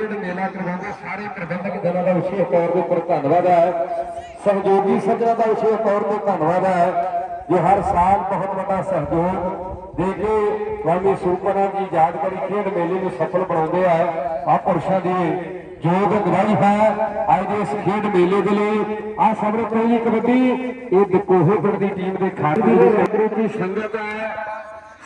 ਖੇਡ ਮੇਲਾ ਕਰਵਾਉਂਦੇ ਸਾਰੇ ਪ੍ਰਬੰਧਕ ਦਲਾਂ ਦਾ ਵਿਸ਼ੇਸ਼ ਤੌਰ ਦੇ ਉੱਪਰ ਧੰਨਵਾਦ ਹੈ। ਸਹਿਯੋਗੀ ਸੱਜਣਾ ਦਾ ਵਿਸ਼ੇਸ਼ ਤੌਰ ਤੇ ਧੰਨਵਾਦ ਹੈ, ਜੋ ਹਰ ਸਾਲ ਬਹੁਤ ਵੱਡਾ ਸਹਿਯੋਗ ਦੇ ਕੇ ਵਾਮੀ ਸੂਪਰਾਂ ਦੀ ਯਾਦਗਾਰੀ ਖੇਡ ਮੇਲੇ ਨੂੰ ਸਫਲ ਬਣਾਉਂਦੇ ਆ। ਆ ਪੁਰਸ਼ਾਂ ਦੀ ਯੋਗ ਅਗਵਾਈ ਹੈ, ਅੱਜ ਦੇ ਇਸ ਖੇਡ ਮੇਲੇ ਦੇ ਲਈ। ਆ ਸਾਹਮਣੇ ਪਹਿਲੀ ਕਬੱਡੀ, ਇਹ ਦਕੋਹੇ ਦੀ ਟੀਮ ਦੇ ਖਾੜੀ ਦੀ ਸੰਗਤ ਹੈ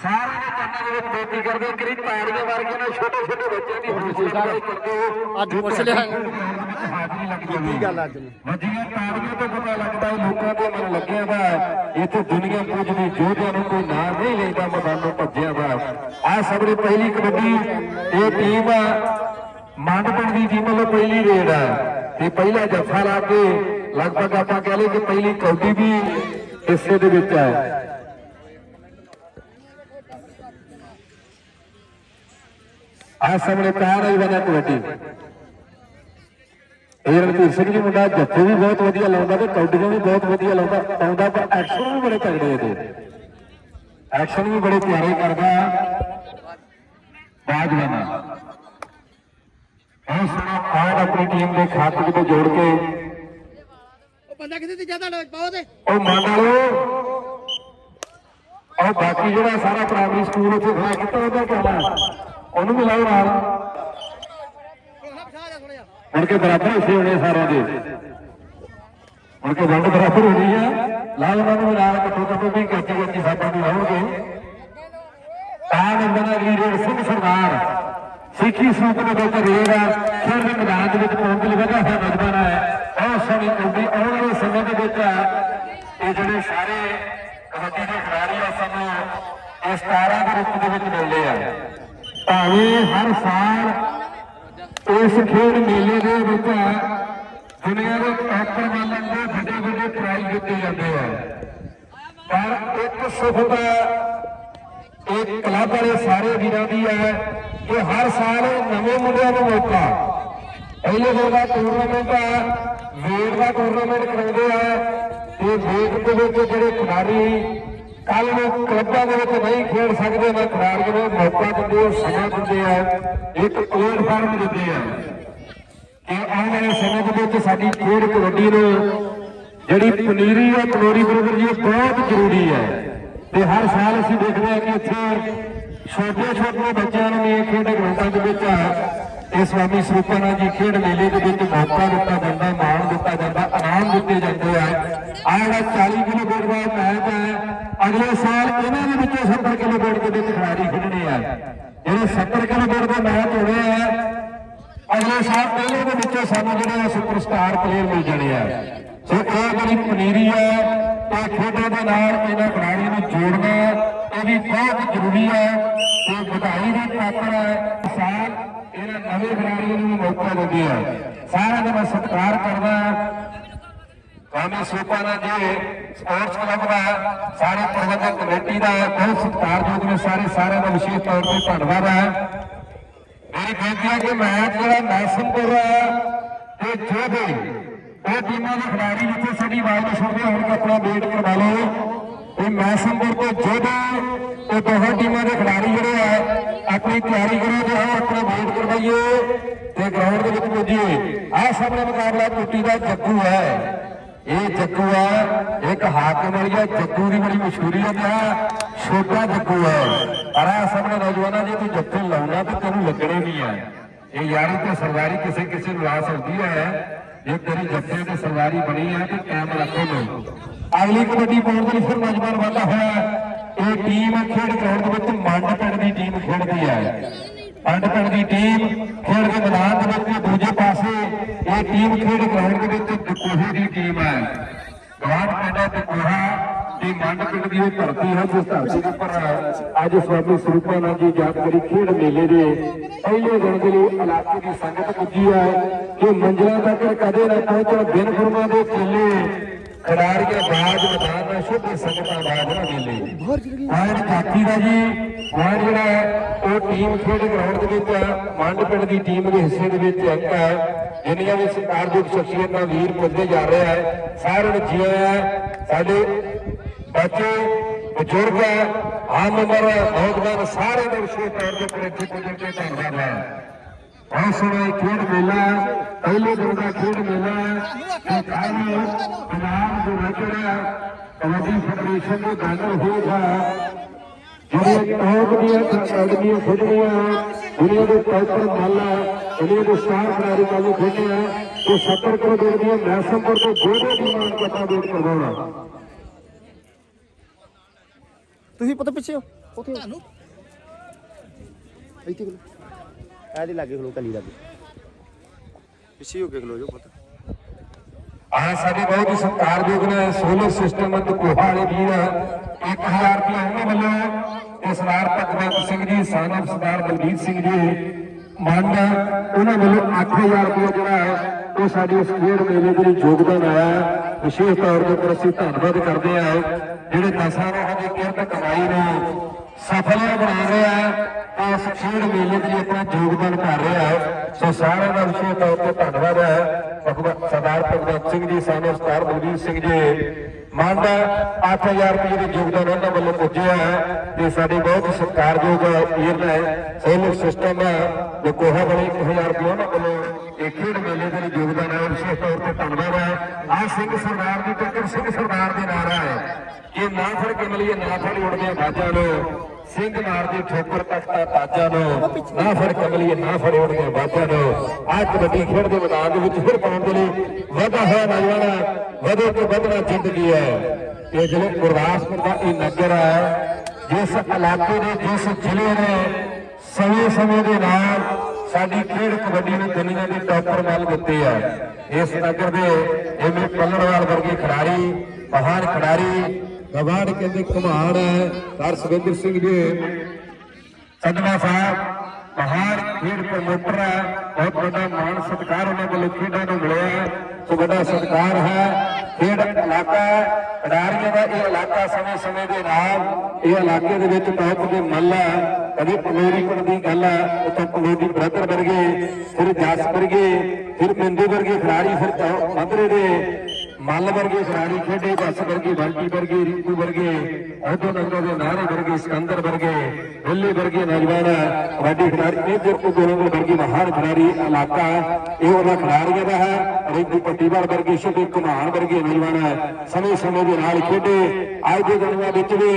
ਸਾਰੇ ਦੇ ਕੰਨਾਂ ਦੇ ਵਿੱਚ ਬੇਨਤੀ ਕਰਦੇ ਹਾਂ, ਕਰੀ ਤਾੜੀਆਂ ਵਰਗੇ ਨਾਲ ਛੋਟੇ ਛੋਟੇ ਬੱਚਿਆਂ ਦੀ ਹੌਸਲਾ ਕਰਦੇ ਅੱਜ ਪੁੱਛ ਲਿਆ। ਹਾਜ਼ਰੀ ਲੱਗ ਜਾਂਦੀ ਕੀ ਗੱਲ ਅੱਜ ਵੱਜੀਆਂ ਤਾੜੀਆਂ ਤੋਂ ਪਤਾ ਲੱਗਦਾ ਹੈ ਲੋਕਾਂ ਦੇ ਮਨ ਲੱਗਿਆ ਵਾ ਇੱਥੇ ਦੁਨੀਆ ਪੁੱਜਦੀ ਯੋਧਿਆਂ ਨੂੰ ਕੋਈ ਨਾਂ ਨਹੀਂ ਲੈਂਦਾ ਮੈਦਾਨੋਂ ਭੱਜਿਆ ਵਾ। ਆ ਸਾਹਮਣੇ ਪਹਿਲੀ ਕਬੱਡੀ ਇਹ ਟੀਮ ਮੰਡ ਪਿੰਡ ਦੀ ਟੀਮ ਵੱਲੋਂ ਪਹਿਲੀ ਰੇਡ ਹੈ ਤੇ ਪਹਿਲਾ ਜੱਫਾ ਲਾ ਕੇ ਲਗਭਗ ਆਪਾਂ ਕਹਿ ਲਈਏ ਕਿ ਪਹਿਲੀ ਕਬੱਡੀ ਵੀ ਹਿੱਸੇ ਦੇ ਵਿੱਚ ਹੈ ਆ ਸਾਹਮਣੇ ਬਣਾ ਕਬੱਡੀ। ਇਹ ਰਣਧੀਰ ਸਿੰਘ ਜੀ ਮੁੰਡਾ ਜੱਫੇ ਵੀ ਬਹੁਤ ਵਧੀਆ ਲਾਉਂਦਾ ਤੇ ਕੌਡੀਆਂ ਵੀ ਬਹੁਤ ਵਧੀਆ ਲਾਉਂਦਾ ਆਉਂਦਾ ਪਰ ਐਕਸ਼ਨ ਵੀ ਬੜੇ ਤਗੜੇ ਇਹਦੇ। ਐਕਸ਼ਨ ਵੀ ਬੜੇ ਪਿਆਰੇ ਕਰਦਾ। ਬਾਜਵਾਨਾ। ਇਹ ਸੋਹਣਾ ਕਾਰਡ ਆਪਣੀ ਟੀਮ ਦੇ ਖਾਤੇ ਵਿੱਚ ਜੋੜ ਕੇ। ਉਹ ਬੰਦਾ ਕਿਤੇ ਤੇ ਜ਼ਿਆਦਾ ਬਹੁਤ ਹੈ ਉਹ ਮੰਨ ਲਓ। ਉਹ ਬਾਕੀ ਜਿਹੜਾ ਸਾਰਾ ਪ੍ਰਾਇਮਰੀ ਸਕੂਲ ਉੱਥੇ ਖੜਾ ਕੀਤਾ ਉਹਦਾ ਕਹਿਣਾ ਉਹਨੂੰ ਵੀ ਲਾਓ ਨਾਲ। ਹੁਣ ਕੇ ਬਰਾਬਰ ਹਿੱਸੇ ਹੋਣੇ ਸਾਰਿਆਂ ਦੇ। ਹੁਣ ਕੇ ਵੰਡ ਬਰਾਬਰ ਹੋਣੀ ਹੈ ਲਾਲ ਉਹਨਾਂ ਨੂੰ ਵੀ ਨਾਲ ਇਕੱਠੋ ਇਕੱਠੋ ਵੀ ਕੱਚੀ ਕੱਚੀ ਸਾਡਾ ਵੀ ਆਉਣਗੇ ਤਾਂ ਨੰਬਰ ਅਗਲੀ ਰੇਡ ਸਿੰਘ ਸਰਦਾਰ। ਸਿੱਖੀ ਸਰੂਪ ਦੇ ਵਿੱਚ ਰੇਡ ਆ। ਖੇਡ ਦੇ ਮੈਦਾਨ ਦੇ ਵਿੱਚ ਪਹੁੰਚ ਲਈ ਵਧਿਆ ਹੋਇਆ ਨੌਜਵਾਨ ਹੈ। ਬਹੁਤ ਸੋਹਣੀ ਕਬੱਡੀ ਆਉਣ ਵਾਲੇ ਸਮੇਂ ਦੇ ਵਿੱਚ ਇਹ ਜਿਹੜੇ ਸਾਰੇ ਕਬੱਡੀ ਦੇ ਖਿਡਾਰੀ ਆ, ਸਾਨੂੰ ਇਹ ਸਟਾਰਾਂ ਦੇ ਰੂਪ ਦੇ ਵਿੱਚ ਮਿਲਦੇ ਆ। ਭਾਵੇਂ ਹਰ ਸਾਲ ਇਸ ਖੇਡ ਮੇਲੇ ਦੇ ਵਿੱਚ ਦੁਨੀਆ ਦੇ ਟਾਪਰ ਵਾਲਿਆਂ ਦੇ ਵੱਡੇ ਵੱਡੇ ਪ੍ਰਾਈਜ਼ ਦਿੱਤੇ ਜਾਂਦੇ ਆ। ਪਰ ਇੱਕ ਸੁਖ ਇਹ ਕਲੱਬ ਵਾਲੇ ਸਾਰੇ ਵੀਰਾਂ ਦੀ ਹੈ ਕਿ ਹਰ ਸਾਲ ਨਵੇਂ ਮੁੰਡਿਆਂ ਨੂੰ ਮੌਕਾ। ਪਹਿਲੇ ਦਿਨ ਦਾ ਟੂਰਨਾਮੈਂਟ ਹੈ ਵੇਟ ਦਾ ਟੂਰਨਾਮੈਂਟ ਕਰਾਉਂਦੇ ਆ ਤੇ ਵੇਟ ਦੇ ਵਿੱਚ ਜਿਹੜੇ ਖਿਡਾਰੀ ਕੱਲ ਨੂੰ ਕਲੱਬਾਂ ਦੇ ਵਿੱਚ ਨਹੀਂ ਖੇਡ ਸਕਦੇ ਨਾ ਖਿਡਾਰੀਆਂ ਨੂੰ ਮੌਕਾ ਦਿੰਦੇ ਆ, ਸਮਾਂ ਦਿੰਦੇ ਆ, ਇੱਕ ਪਲੇਟਫਾਰਮ ਦਿੰਦੇ ਆ ਕਿ ਆਉਣ ਵਾਲੇ ਸਮੇਂ ਦੇ ਵਿੱਚ ਸਾਡੀ ਖੇਡ ਕਬੱਡੀ ਨੂੰ ਜਿਹੜੀ ਪਨੀਰੀ ਹੈ ਕਲੋਰੀ ਬਰਦਰ ਜੀ ਇਹ ਬਹੁਤ ਜ਼ਰੂਰੀ ਹੈ ਤੇ ਹਰ ਸਾਲ ਅਸੀਂ ਦੇਖਦੇ ਹਾਂ ਕਿ ਇੱਥੇ ਛੋਟੇ ਛੋਟੇ ਬੱਚਿਆਂ ਨੂੰ ਵੀ ਇਹ ਖੇਡ ਗਰਾਊਂਡਾਂ ਦੇ ਵਿੱਚ ਇਹ ਸਵਾਮੀ ਸਰੂਪਾਨਾ ਜੀ ਖੇਡ ਮੇਲੇ ਦੇ ਵਿੱਚ ਮੌਕਾ ਦਿੱਤਾ ਜਾਂਦਾ, ਮਾਣ ਦਿੱਤਾ ਜਾਂਦਾ, ਇਨਾਮ ਦਿੱਤੇ ਜਾਂਦੇ ਆ। ਆਹ ਜਿਹੜਾ 40 ਕਿਲੋਮੀਟਰ ਦਾ ਮੈਚ ਹੈ ਅਗਲੇ ਸਾਲ ਇਹਨਾਂ ਦੇ ਵਿੱਚੋਂ 70 ਕਿਲੋਮੀਟਰ ਦੇ ਖਿਡਾਰੀ ਖੇਡਣੇ ਆ। ਜਿਹੜੇ 70 ਕਿਲੋਮੀਟਰ ਦੇ ਮੈਚ ਹੋਣੇ ਆ, ਅਗਲੇ ਸਾਲ ਪਹਿਲੇ ਦੇ ਵਿੱਚੋਂ ਸਾਨੂੰ ਜਿਹੜੇ ਸੁਪਰਸਟਾਰ ਪਲੇਅਰ ਮਿਲ ਜਾਣੇ ਆ। ਸੋ ਇਹ ਜਿਹੜੀ ਪਨੀਰੀ ਹੈ ਇਹ ਖੇਡਾਂ ਦੇ ਨਾਲ ਇਹਨਾਂ ਖਿਡਾਰੀਆਂ ਨੂੰ ਜੋੜਨਾ, ਇਹ ਵੀ ਬਹੁਤ ਜ਼ਰੂਰੀ ਹੈ ਤੇ ਵਧਾਈ ਦੀ ਪਾਤਰ ਹੈ ਸਾਲ ਇਹਨਾਂ ਨਵੇਂ ਖਿਡਾਰੀਆਂ ਨੂੰ ਮੌਕਾ ਦਿੰਦੇ ਆ। ਸਾਰਿਆਂ ਦਾ ਮੈਂ ਸਤਿਕਾਰ ਕਰਦਾ ਕਾਮੇ ਸੋਪਾਨਾ ਜੀ ਸਪੋਰਟਸ ਕਲੱਬ ਦਾ, ਸਾਰੇ ਪ੍ਰਬੰਧਕ ਕਮੇਟੀ ਦਾ, ਬਹੁਤ ਸਤਿਕਾਰਯੋਗ ਨੇ ਸਾਰੇ ਸਾਰਿਆਂ ਦਾ ਵਿਸ਼ੇਸ਼ ਤੌਰ ਤੇ ਧੰਨਵਾਦ ਹੈ। ਮੇਰੀ ਬੇਨਤੀ ਹੈ ਕਿ ਮੈਚ ਜਿਹੜਾ ਮੈਸਮਪੁਰ ਤੇ ਜੋਧੇ ਉਹ ਟੀਮਾਂ ਦੇ ਖਿਡਾਰੀ ਜਿੱਥੇ ਸਾਡੀ ਆਵਾਜ਼ ਨੂੰ ਸੁਣਦੇ ਹੋਣ ਆਪਣਾ ਵੇਟ ਕਰਵਾ ਲਓ। ਇਹ ਮੈਸਮਪੁਰ ਤੇ ਜੋਧੇ ਉਹ ਦੋਹਾਂ ਟੀਮਾਂ ਦੇ ਖਿਡਾਰੀ ਜਿਹੜੇ ਆ, ਆਪਣੀ ਤਿਆਰੀ ਕਰੋ ਤੇ ਆਓ ਆਪਣਾ ਵੇਟ ਕਰਵਾਈਏ ਤੇ ਗਰਾਊਂਡ ਦੇ ਵਿੱਚ ਪੁੱਜੀਏ। ਆਹ ਸਾਹਮਣੇ ਮੁਕਾਬਲਾ ਟੁੱਟੀ ਦਾ ਜੱਗੂ ਹੈ। ਇਹ ਚੱਕੂ ਹੈ ਇੱਕ ਹਾਕਮ ਵਾਲੀਆ ਜੱਗੂ ਦੀ ਬੜੀ ਮਸ਼ਹੂਰੀ ਹੈ ਛੋਟਾ ਜੱਗੂ ਹੈ ਪਰ ਸਾਹਮਣੇ ਨੌਜਵਾਨਾਂ ਜੇ ਤੂੰ ਜੱਫੇ ਲਾਉਣਾ ਤੇ ਤੈਨੂੰ ਲੱਗਣੇ ਨਹੀਂ ਆ। ਇਹ ਯਾਰੀ ਤੇ ਸਰਦਾਰੀ ਕਿਸੇ ਕਿਸੇ ਨੂੰ ਆ ਸਕਦੀ ਹੈ ਇਹ ਤੇਰੀ ਜੱਫੇ ਤੇ ਸਰਦਾਰੀ ਬਣੀ ਹੈ ਤੇ ਟਾਈਮ ਰੱਖੋ ਨੂੰ ਅਗਲੀ ਕਬੱਡੀ ਪਾਉਣ ਦੇ ਲਈ ਫਿਰ ਨੌਜਵਾਨ ਵਾਲਾ ਹੋਇਆ। ਇਹ ਟੀਮ ਖੇਡ ਗਰਾਊਂਡ ਦੇ ਵਿੱਚ ਮੰਡ ਪਿੰਡ ਦੀ ਟੀਮ ਖੇਡਦੀ ਹੈ ਮੰਡ ਦੀ ਟੀਮ ਖੇਡ ਦੇ ਮੈਦਾਨ ਦੇ ਵਿੱਚ ਦੂਜੇ ਪਾਸੇ ਇਹ ਟੀਮ ਖੇਡ ਗਰਾਊਂਡ ਦੇ ਵਿੱਚ ਦਕੋਹੇ ਦੀ ਟੀਮ ਹੈ। ਗਵਾਂਡ ਪਿੰਡ ਹੈ ਦਕੋਹਾ ਦੀ ਮੰਡ ਦੀ ਇਹ ਧਰਤੀ ਹੈ ਜਿਸ ਧਰਤੀ ਦੇ ਉੱਪਰ ਅੱਜ ਸਵਾਮੀ ਸਰੂਪਾਨਾ ਜੀ ਯਾਦਗਾਰੀ ਖੇਡ ਮੇਲੇ ਦੇ ਪਹਿਲੇ ਦਿਨ ਦੇ ਲਈ ਇਲਾਕੇ ਦੀ ਸੰਗਤ ਪੁੱਜੀ ਹੈ ਕਿ ਮੰਜ਼ਿਲਾਂ ਤੱਕ ਕਦੇ ਨਾ ਪਹੁੰਚਣ ਬਿਨ ਫਰਮਾ ਦੇ ਚੇਲੇ ਖਿਡਾਰੀਆਂ ਬਾਜ ਮੈਦਾਨ ਦਾ ਸ਼ੁਭ ਸੰਗਤਾਂ ਬਾਜ ਨਾ ਮੇਲੇ ਆਇਰ ਕਾਕੀ ਦਾ ਜੀ ਆਇਰ ਜਿਹੜਾ ਹੈ, ਉਹ ਟੀਮ ਖੇਡ ਗਰਾਊਂਡ ਦੇ ਵਿੱਚ ਮੰਡ ਪਿੰਡ ਦੀ ਟੀਮ ਦੇ ਹਿੱਸੇ ਦੇ ਵਿੱਚ ਅੰਕ ਹੈ। ਜਿੰਨੀਆਂ ਵੀ ਸਰਕਾਰਯੋਗ ਸ਼ਖਸੀਅਤਾਂ ਵੀਰ ਪੁੱਜਦੇ ਜਾ ਰਿਹਾ ਹੈ ਸਾਰਿਆਂ ਨੂੰ ਜੀਆ ਹੈ। ਸਾਡੇ ਬੱਚੇ ਬਜ਼ੁਰਗ ਆਮ ਉਮਰ ਨੌਜਵਾਨ ਸਾਰੇ ਦੇ ਵਿਸ਼ੇਸ਼ ਤੌਰ ਤੇ ਉੱਪਰ ਇੱਥੇ ਪੁੱਜਣ ਤੇ ਧੰਨਵਾਦ ਹੈ ਇਹ ਖੇਡ ਮੇਲਾ। ਪਹਿਲੇ ਦਿਨ ਦਾ ਖੇਡ ਮੇਲਾ ਹੈ ਤੇ ਕੱਲ ਪੰਜਾਬ ਦੇ ਨਗਰ ਕਬੱਡੀ ਫੈਡਰੇਸ਼ਨ ਦੇ ਬੈਨਰ ਹੋਗਾ ਜਿਹੜੇ ਟੌਪ ਦੀਆਂ ਅਕੈਡਮੀਆਂ ਖੇਡਣੀਆਂ ਦੁਨੀਆ ਦੇ ਟੌਪਰ ਮਾਲਾ ਦੁਨੀਆ ਦੇ ਸਟਾਰ ਖਿਡਾਰੀ ਕੱਲ ਖੇਡਿਆ ਉਹ 70 ਕਰੋੜ ਦੀਆਂ ਮੈਸਮਪੁਰ ਦੇ ਜੋੜੇ ਦੀ ਮਾਨ ਕਟਾ ਵੇਟ ਕਰਵਾਉਣਾ ਤੁਸੀਂ ਪਤਾ ਪਿੱਛੇ ਹੋ ਉੱਥੇ। ਤੁਹਾਨੂੰ ਇੱਥੇ ਖਲੋ ਐ ਦੇ ਲਾਗੇ ਖਲੋ ਕਲੀ ਲਾਗੇ। ਪਿੱਛੇ ਹੋ ਕੇ ਖਲੋ ਜੋ ਪਤਾ। ਆ ਸਾਡੇ ਬਹੁਤ ਹੀ ਸਤਿਕਾਰਯੋਗ ਨੇ ਸੋਲਰ ਸਿਸਟਮ ਅਤੇ ਕੋਹਾ ਵਾਲੇ ਵੀਰ 1000 ਰੁਪਏ ਉਹਨਾਂ ਵੱਲੋਂ ਇਹ ਸਰਦਾਰ ਭਗਵੰਤ ਸਿੰਘ ਜੀ ਸਾਨਵ ਸਰਦਾਰ ਬਲਜੀਤ ਸਿੰਘ ਜੀ ਮੰਨ ਉਹਨਾਂ ਵੱਲੋਂ 8000 ਰੁਪਏ ਜਿਹੜਾ ਹੈ ਉਹ ਸਾਡੇ ਇਸ ਖੇਡ ਮੇਲੇ ਦੇ ਲਈ ਯੋਗਦਾਨ ਆਇਆ ਹੈ। ਵਿਸ਼ੇਸ਼ ਤੌਰ ਤੇ ਉੱਪਰ ਅਸੀਂ ਧੰਨਵਾਦ ਕਰਦੇ ਹਾਂ। ਜਿਹੜੇ ਦਸਾਂ ਰੋਹਾਂ ਦੀ ਕਿਰਤ ਕਮਾਈ ਨੂੰ ਸਫਲ ਬਣਾ ਰਿਹਾ ਹੈ। ਤੇ ਇਸ ਖੇਡ ਮੇਲੇ ਦੇ ਲਈ ਆਪਣਾ ਯੋਗਦਾਨ ਕਰ ਰਿਹਾ ਹੈ। ਸੋ ਸਾਰਿਆਂ ਦਾ ਵਿਸ਼ੇਸ਼ ਤੌਰ ਤੇ ਧੰਨਵਾਦ ਹੈ। ਸਰਦਾਰ ਭਗਵੰਤ ਸਿੰਘ ਜੀ ਸਾਨੂੰ ਸਰਦਾਰ ਬਲਜੀਤ ਸਿੰਘ ਜੀ। ਮੰਨ 8000 ਰੁਪਏ ਦੇ ਯੋਗਦਾਨ ਉਹਨਾਂ ਵੱਲੋਂ ਪੁੱਜਿਆ ਹੈ। ਤੇ ਸਾਡੇ ਬਹੁਤ ਸਤਿਕਾਰਯੋਗ ਵੀਰ ਨੇ, ਸੋਲਰ ਸਿਸਟਮ ਜੋ ਕੋਹਾ ਵਾਲੇ 1000 ਰੁਪਏ ਉਹਨਾਂ ਵੱਲੋਂ ਇਹ ਖੇਡ ਮੇਲੇ ਦੇ ਲਈ ਯੋਗਦਾਨ ਹੈ। ਵਿਸ਼ੇਸ਼ ਤੌਰ ਤੇ ਧੰਨਵਾਦ ਹੈ। ਆ ਸਿੰਘ ਸਰਦਾਰ ਦੀ ਟੱਕਰ ਸਿੰਘ ਸਰਦਾਰ ਦੇ ਨਾਰਾ ਹੈ। ਇਹ ਨਾ ਫੜ ਕੇ ਕਮਲੀਏ ਨਾ ਫੜ ਉੜਦੇ ਬਾਜਾਂ ਨੂੰ। ਸਿੰਘ ਮਾਰਦੇ ਠੋਕਰ ਤਖਤਾ ਤਾਜਾਂ ਨੂੰ ਨਾ ਫੜ ਕਮਲੀਏ ਨਾ ਫੜ ਉੜਦੇ ਬਾਜਾਂ ਨੂੰ। ਆ ਕਬੱਡੀ ਖੇਡ ਦੇ ਮੈਦਾਨ ਦੇ ਵਿੱਚ ਫਿਰ ਪਾਉਣ ਦੇ ਲਈ ਵਾਧਾ ਹੋਇਆ ਨੌਜਵਾਨ ਵਧੋ ਤੋਂ ਵਧਣਾ ਜ਼ਿੰਦਗੀ ਹੈ। ਇਹ ਜਿਹੜੇ ਗੁਰਦਾਸਪੁਰ ਦਾ ਇਹ ਨਗਰ ਹੈ, ਜਿਸ ਇਲਾਕੇ ਦੇ, ਜਿਸ ਜ਼ਿਲ੍ਹੇ ਨੇ ਸਮੇਂ ਸਮੇਂ ਦੇ ਨਾਲ ਸਾਡੀ ਖੇਡ ਕਬੱਡੀ ਨੂੰ ਦੁਨੀਆ ਦੇ ਟੌਪਰ ਵੱਲ ਦਿੱਤੇ ਆ ਇਸ ਨਗਰ ਦੇ ਜਿਵੇਂ ਪੱਲੜਵਾਲ ਵਰਗੇ ਖਿਡਾਰੀ, ਮਹਾਨ ਖਿਡਾਰੀ ਗਵਾੜ ਕਹਿੰਦੇ ਘਮਾਣ ਹੈ, ਸਰ ਸੁਖਿੰਦਰ ਸਿੰਘ ਜੀ। ਸਦਮਾ ਸਾਹਿਬ, ਮਹਾਨ ਖੇਡ ਪ੍ਰਮੋਟਰ ਹੈ, ਬਹੁਤ ਵੱਡਾ ਮਾਣ ਸਤਿਕਾਰ ਉਹਨਾਂ ਵੱਲੋਂ ਖੇਡਾਂ ਨੂੰ ਮਿਲਿਆ ਹੈ। ਸੋ ਵੱਡਾ ਸਤਿਕਾਰ ਹੈ। ਖੇਡ ਇਲਾਕਾ ਖਿਡਾਰੀਆਂ ਦਾ ਇਹ ਇਲਾਕਾ ਸਮੇਂ ਸਮੇਂ ਦੇ ਨਾਲ ਇਹ ਇਲਾਕੇ ਦੇ ਵਿੱਚ ਬਹੁਤ ਦੇ ਮੱਲ ਹੈ। ਕਦੇ ਪਲੋਰੀ ਦੀ ਗੱਲ ਹੈ, ਉੱਥੇ ਪਲੋਰੀ ਬ੍ਰਦਰ ਵਰਗੇ, ਫਿਰ ਜਸ ਵਰਗੇ ਫਿਰ ਬਿੰਦੂ ਵਰਗੇ ਖਿਡਾਰੀ ਫਿਰ ਚੌ- ਦੇ ਮੱਲ ਵਰਗੇ ਖਿਡਾਰੀ ਖੇਡੇ ਜਸ ਵਰਗੇ, ਬੰਟੀ ਵਰਗੇ, ਰਿੰਕੂ ਵਰਗੇ ਉਦੋਂ ਨੰਗੋ ਦੇ ਨਾਰੇ ਵਰਗੇ, ਸਿਕੰਦਰ ਵਰਗੇ ਦਿੱਲੀ ਵਰਗੇ ਨੌਜਵਾਨ ਕਬੱਡੀ ਖਿਡਾਰੀ ਇਹ ਜੋ ਦੋਨੋਂ ਵਰਗੇ ਮਹਾਨ ਖਿਡਾਰੀ ਇਲਾਕਾ ਇਹ ਉਹਨਾਂ ਖਿਡਾਰੀਆਂ ਦਾ ਹੈ। ਰਿੰਕੂ ਪੱਟੀਵਾਲ ਵਰਗੇ ਸ਼ਬੀ ਕੁਮਾਰ ਵਰਗੇ ਨੌਜਵਾਨ ਸਮੇਂ ਸਮੇਂ ਦੇ ਨਾਲ ਖੇਡੇ। ਅੱਜ ਦੇ ਦਿਨਾਂ ਵਿੱਚ ਵੀ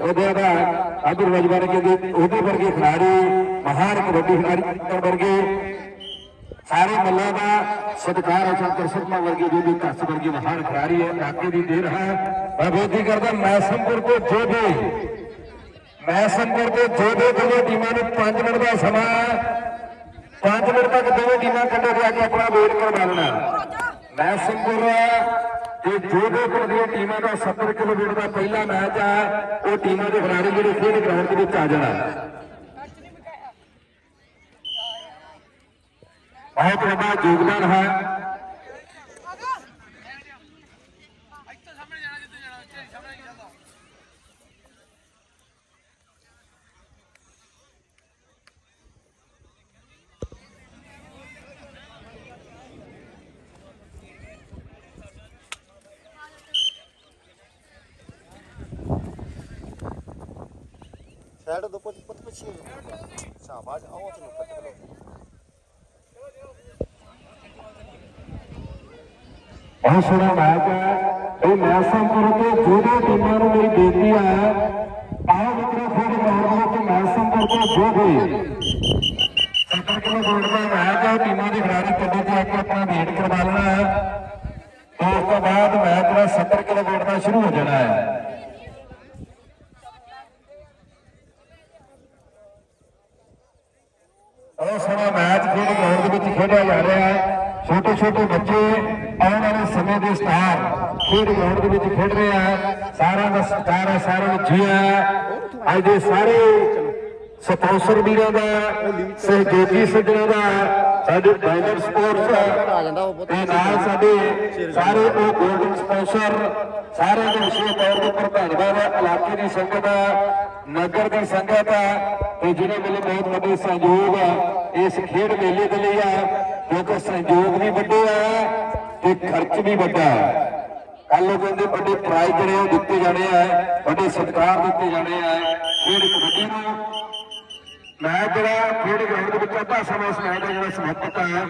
ਉਹਦੇ ਦਾ ਅਦਰ ਨੌਜਵਾਨ ਕਹਿੰਦੇ, ਉਹਦੇ ਵਰਗੇ ਖਿਡਾਰੀ, ਮਹਾਨ ਕਬੱਡੀ ਖਿਡਾਰੀ ਵਰਗੇ ਸਾਰੇ ਮੱਲਾਂ ਦਾ ਸਤਿਕਾਰ ਹੈ ਸ਼ੰਕਰ ਸ਼ਰਮਾ ਵਰਗੇ ਜੋ ਵੀ ਕੱਸ ਵਰਗੇ ਮਹਾਨ ਖਿਡਾਰੀ ਹੈ ਇਲਾਕੇ ਦੀ ਦੇਰ ਹੈ। ਮੈਂ ਬੇਨਤੀ ਕਰਦਾ ਮੈਸਮਪੁਰ ਤੋਂ ਜੋਦੇ ਮੈਸਮਪੁਰ ਤੋਂ ਜੋਦੇ ਦੋਵੇਂ ਟੀਮਾਂ ਨੂੰ 5 ਮਿੰਟ ਦਾ ਸਮਾਂ ਹੈ 5 ਮਿੰਟ ਤੱਕ ਦੋਵੇਂ ਟੀਮਾਂ ਕੱਢੇ ਜਾ ਕੇ ਆਪਣਾ ਵੇਟ ਕਰਵਾ ਲੈਣਾ ਮੈਸਮਪੁਰ ਤੇ ਜੋਧੇਪੁਰ ਦੀਆਂ ਟੀਮਾਂ ਦਾ 70 ਕਿਲੋਮੀਟਰ ਦਾ ਪਹਿਲਾ ਮੈਚ ਹੈ ਉਹ ਟੀਮਾਂ ਦੇ ਖਿਡਾਰੀ ਜਿਹੜੇ ਖੇਡ ਗਰਾਊਂਡ ਦੇ ਵਿੱਚ ਆ ਜਾਣਾ ਬਹੁਤ ਵੱਡਾ ਯੋਗਦਾਨ ਹੈ ਸਾਈਡ ਦੋ ਪੁੱਤ ਪੁੱਤ ਪਿੱਛੇ ਸ਼ਾਬਾਸ਼ ਆਓ ਤੁਹਾਨੂੰ ਪਤਾ ਬਹੁਤ ਸੋਹਣਾ ਮੈਚ ਹੈ ਇਹ ਮੈਸਮਪੁਰ ਤੇ ਜੋਧੇ ਟੀਮਾਂ ਨੂੰ ਮੇਰੀ ਬੇਨਤੀ ਹੈ ਆਓ ਮਿੱਤਰੋ ਖੇਡ ਗਰਾਊਂਡ ਵਿੱਚ ਮੈਸਮਪੁਰ ਤੋਂ ਜੋਧੇ। 70 ਕਿਲੋਮੀਟਰ ਦਾ ਮੈਚ ਹੈ ਟੀਮਾਂ ਦੇ ਖਿਡਾਰੀ ਕੱਢੇ ਤੇ ਆ ਆਪਣਾ ਵੇਟ ਕਰਵਾ ਲੈਣਾ ਹੈ। ਉਸ ਤੋਂ ਬਾਅਦ ਮੈਚ ਦਾ 70 ਕਿਲੋਮੀਟਰ ਦਾ ਸ਼ੁਰੂ ਹੋ ਜਾਣਾ ਹੈ। ਬਹੁਤ ਸੋਹਣਾ ਮੈਚ ਖੇਡ ਗਰਾਊਂਡ ਦੇ ਵਿੱਚ ਖੇਡਿਆ ਜਾ ਰਿਹਾ ਹੈ। ਛੋਟੇ ਛੋਟੇ ਬੱਚੇ ਆਉਣ ਵਾਲੇ ਸਮੇਂ ਦੇ ਸਟਾਰ ਖੇਡ ਗਰਾਊਂਡ ਦੇ ਵਿੱਚ ਖੇਡ ਰਹੇ ਆ ਸਾਰਿਆਂ ਦਾ ਸਤਿਕਾਰ ਹੈ, ਸਾਰਿਆਂ ਨੂੰ ਜੀ ਆਇਆਂ ਅੱਜ ਦੇ ਸਾਰੇ ਸਪਾਂਸਰ ਵੀਰਾਂ ਦਾ, ਸਹਿਯੋਗੀ ਸੱਜਣਾਂ ਦਾ, ਸਾਡੇ ਬਾਈਨਰ ਸਪੋਰਟਸ ਤੇ ਨਾਲ ਸਾਡੇ ਸਾਰੇ ਉਹ ਗੋਲਡਨ ਸਪਾਂਸਰ ਸਾਰਿਆਂ ਦੇ ਵਿਸ਼ੇਸ਼ ਤੌਰ ਦੇ ਉੱਪਰ ਹੈ। ਇਲਾਕੇ ਦੀ ਸੰਗਤ ਨਗਰ ਦੀ ਸੰਗਤ ਤੇ ਜਿਹਨਾਂ ਵੱਲੋਂ ਬਹੁਤ ਵੱਡੇ ਸਹਿਯੋਗ ਇਸ ਖੇਡ ਮੇਲੇ ਦੇ ਲਈ ਆ ਕਿਉਂਕਿ ਸਹਿਯੋਗ ਵੀ ਵੱਡੇ ਆ ਤੇ ਖਰਚ ਵੀ ਵੱਡਾ ਹੈ। ਕੱਲ ਲੋਕਾਂ ਦੇ ਵੱਡੇ ਪ੍ਰਾਈਜ਼ ਜਿਹੜੇ ਉਹ ਦਿੱਤੇ ਜਾਣੇ ਆ, ਵੱਡੇ ਸਤਿਕਾਰ ਦਿੱਤੇ ਜਾਣੇ ਆ। ਖੇਡ ਕਬੱਡੀ ਨੂੰ ਮੈਂ ਜਿਹੜਾ ਖੇਡ ਗਰਾਊਂਡ ਦੇ ਵਿੱਚ ਅੱਧਾ ਸਮਾਂ ਸਮੇਂ ਦਾ ਜਿਹੜਾ ਸਮਰਪਿਤ ਹੈ